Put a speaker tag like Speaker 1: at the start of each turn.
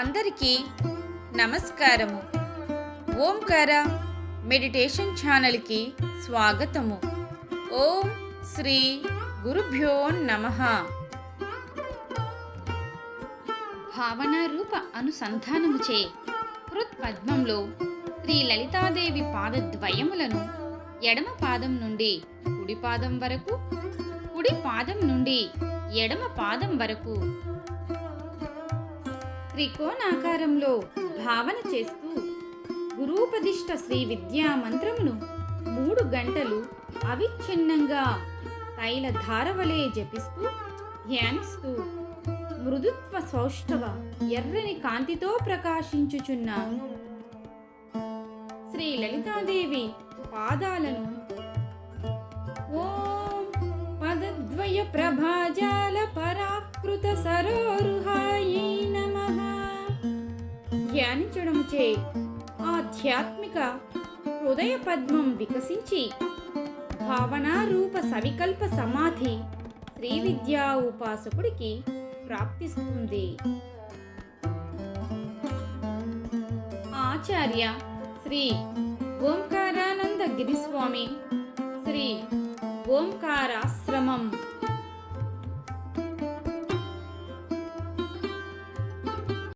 Speaker 1: అందరికీ నమస్కారము. ఓంకార మెడిటేషన్ ఛానల్కి స్వాగతము. ఓం శ్రీ గురుభ్యో నమ. భావనారూప అనుసంధానముచే హృత్పద్మంలో శ్రీ లలితాదేవి పాదద్వయములను ఎడమ పాదం నుండి కుడి పాదం వరకు కుడి పాదం నుండి ఎడమ పాదం వరకు త్రికోణాకారంలో భావన చేస్తూ గురూపదిష్ట శ్రీ విద్యా మంత్రమును మూడు గంటలు అవిచ్ఛిన్నంగా తైల ధారవలే జపిస్తూ ధ్యానిస్తూ మృదుత్వ సౌష్ఠవ ఎర్రని కాంతితో ప్రకాశించుచున్న శ్రీ లలితాదేవి పాదాలను ఓం పదద్వయ ప్రభాజాల పరాకృత సరోరుహాయై ధ్యానించడంచే ఆధ్యాత్మిక హృదయ పద్మం వికసించి భావనారూప సవికల్ప సమాధి శ్రీ విద్యా ఉపాసకుడికి ప్రాప్తిస్తుంది. ఆచార్య శ్రీ ఓంకారానంద గిరిస్వామి శ్రీ ఓంకారాశ్రమం